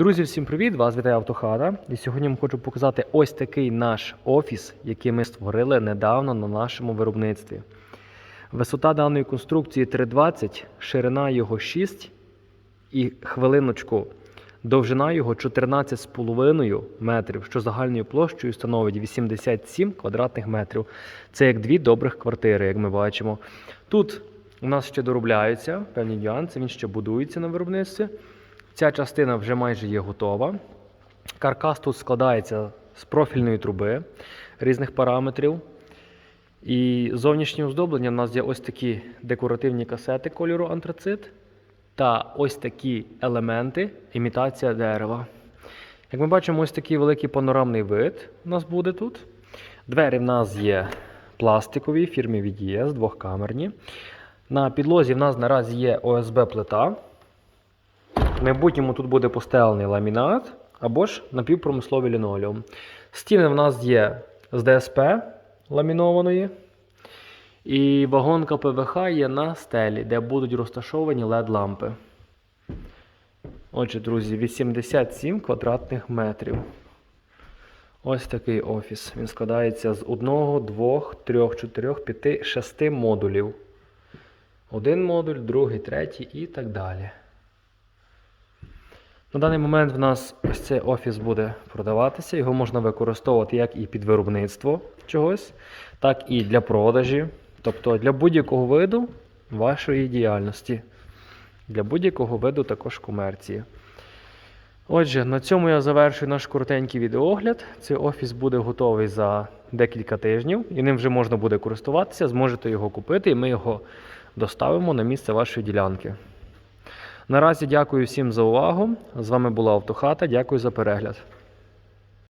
Друзі, всім привіт! Вас вітає Автохата. І сьогодні я вам хочу показати ось такий наш офіс, який ми створили недавно на нашому виробництві. Висота даної конструкції 320, ширина його 6 і хвилиночку. Довжина його 14,5 метрів, що загальною площею становить 87 квадратних метрів. Це як дві добрих квартири, як ми бачимо. Тут у нас ще доробляються певні нюанси, він ще будується на виробництві. Ця частина вже майже є готова. Каркас тут складається з профільної труби різних параметрів. І зовнішнє оздоблення у нас є ось такі декоративні касети кольору антрацит та ось такі елементи імітація дерева. Як ми бачимо, ось такий великий панорамний вид у нас буде тут. Двері в нас є пластикові, фірмі VDS, двохкамерні. На підлозі в нас наразі є ОСБ-плита. В майбутньому тут буде постелений ламінат або ж напівпромисловий лінолеум. Стіни в нас є з ДСП ламінованої. І вагонка ПВХ є на стелі, де будуть розташовані LED-лампи. Отже, друзі, 87 квадратних метрів. Ось такий офіс. Він складається з 1, 2, 3, 4, 5, 6 модулів. Один модуль, другий, третій і так далі. На даний момент в нас ось цей офіс буде продаватися. Його можна використовувати як і під виробництво чогось, так і для продажі, тобто для будь-якого виду вашої діяльності, для будь-якого виду також комерції. Отже, на цьому я завершую наш коротенький відеогляд. Цей офіс буде готовий за декілька тижнів, і ним вже можна буде користуватися, зможете його купити, і ми його доставимо на місце вашої ділянки. Наразі дякую всім за увагу. З вами була Автохата. Дякую за перегляд.